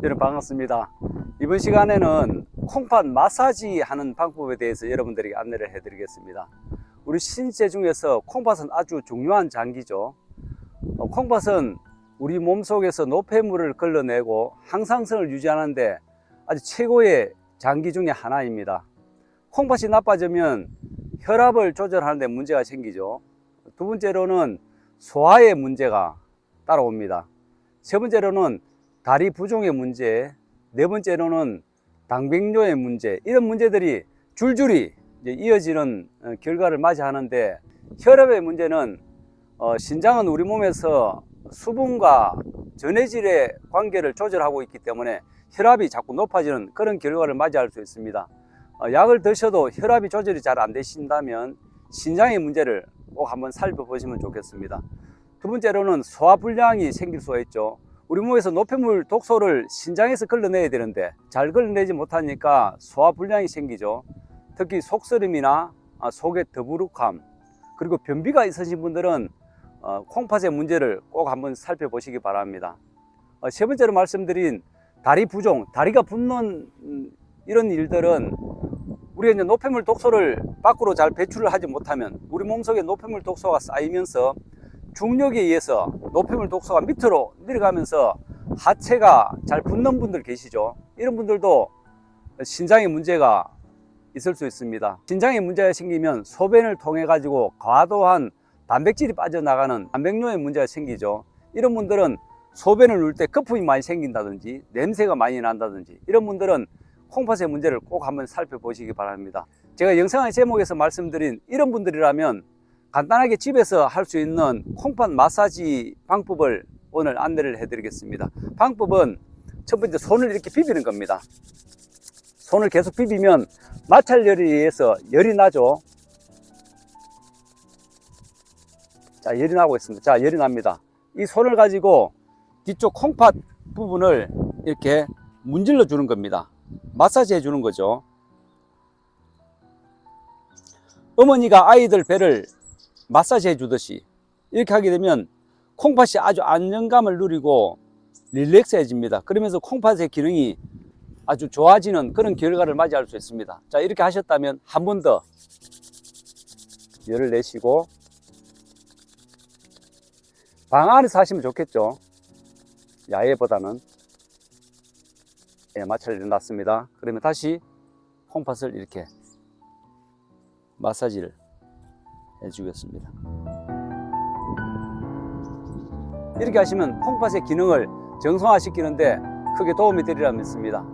여러분 반갑습니다. 이번 시간에는 콩팥 마사지 하는 방법에 대해서 여러분들에게 안내를 해드리겠습니다. 우리 신체 중에서 콩팥은 아주 중요한 장기죠. 어, 콩팥은 우리 몸 속에서 노폐물을 걸러내고 항상성을 유지하는데 아주 최고의 장기 중에 하나입니다. 콩팥이 나빠지면 혈압을 조절하는데 문제가 생기죠. 두 번째로는 소화에 문제가 따라옵니다. 세 번째로는 다리 부종의 문제, 네 번째로는 당백뇨의 문제, 이런 문제들이 줄줄이 이어지는 어, 결과를 맞이하는데 혈압의 문제는 어, 신장은 우리 몸에서 수분과 전해질의 관계를 조절하고 있기 때문에 혈압이 자꾸 높아지는 그런 결과를 맞이할 수 있습니다. 어, 약을 드셔도 혈압이 조절이 잘 안 되신다면 신장의 문제를 꼭 한번 살펴보시면 좋겠습니다. 두 번째로는 소화불량이 생길 수가 있죠. 우리 몸에서 노폐물 독소를 신장에서 걸러내야 되는데 잘 걸러내지 못하니까 소화 불량이 생기죠. 특히 속쓰림이나 아, 속의 더부룩함 그리고 변비가 있으신 분들은 어, 콩팥의 문제를 꼭 한번 살펴보시기 바랍니다. 어, 세 번째로 말씀드린 다리 부종, 다리가 붓는 음, 이런 일들은 우리가 이제 노폐물 독소를 밖으로 잘 배출을 하지 못하면 우리 몸속에 노폐물 독소가 쌓이면서 중력에 의해서 노폐물 독소가 밑으로 내려가면서 하체가 잘 붓는 분들 계시죠. 이런 분들도 신장에 문제가 있을 수 있습니다. 신장에 문제가 생기면 소변을 통해 가지고 과도한 단백질이 빠져나가는 단백뇨의 문제가 생기죠. 이런 분들은 소변을 누울 때 거품이 많이 생긴다든지 냄새가 많이 난다든지 이런 분들은 콩팥의 문제를 꼭 한번 살펴보시기 바랍니다. 제가 영상의 제목에서 말씀드린 이런 분들이라면 간단하게 집에서 할 수 있는 콩팥 마사지 방법을 오늘 안내를 해드리겠습니다. 방법은 첫 번째 손을 이렇게 비비는 겁니다. 손을 계속 비비면 마찰열에 의해서 열이 나죠. 자, 열이 나고 있습니다. 자, 열이 납니다. 이 손을 가지고 뒤쪽 콩팥 부분을 이렇게 문질러 주는 겁니다. 마사지 해 주는 거죠. 어머니가 아이들 배를 마사지 해 주듯이 이렇게 하게 되면 콩팥이 아주 안정감을 누리고 릴렉스해집니다. 그러면서 콩팥의 기능이 아주 좋아지는 그런 결과를 맞이할 수 있습니다. 자, 이렇게 하셨다면 한 번 더 열을 내시고 방 안에서 하시면 좋겠죠. 야외보다는 예, 마찰이 났습니다. 그러면 다시 콩팥을 이렇게 마사지를 해주겠습니다. 이렇게 하시면 콩팥의 기능을 정상화시키는데 크게 도움이 되리라 믿습니다.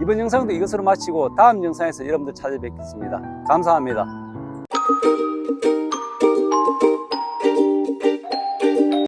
이번 영상도 이것으로 마치고 다음 영상에서 여러분들 찾아뵙겠습니다. 감사합니다.